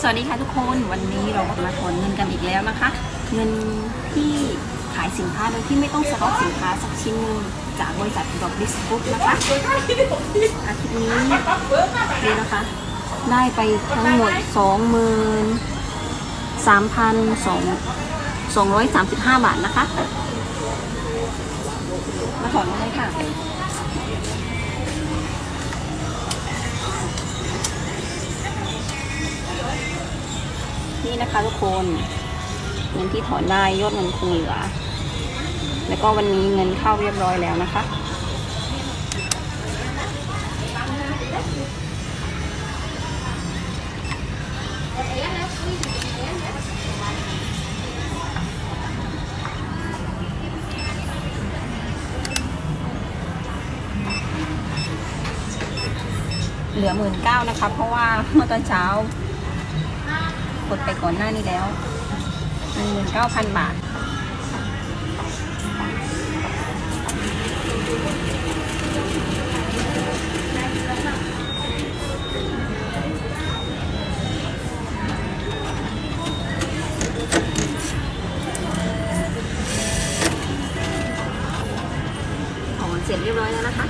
สวัสดีค่ะทุกคนวันนี้เราก็มาถอนเงินกันอีกแล้วนะคะ เงินที่ขายสินค้าโดยที่ไม่ต้องสต็อกสินค้าสักชิ้นหนึ่งจากบริษัทดอกดิสกุ๊ปนะคะอาทิตย์นี้นี่นะคะ ได้ไปทั้งหมดสองหมื่นสามพันสองสองร้อยสามสิบห้าบาทนะคะ มาถอนกันเลยค่ะ นี่นะคะทุกคนเงินที่ถอนได้ยอดเงินคงเหลือ แล้วก็วันนี้เงินเข้าเรียบร้อยแล้วนะคะ เหลือหมื่นเก้านะคะ เพราะว่าเมื่อตอนเช้า กดไปก่อนหน้านี้แล้วหนึ่งหมื่นเก้าพันบาทถอนเสร็จเรียบร้อยแล้วนะคะ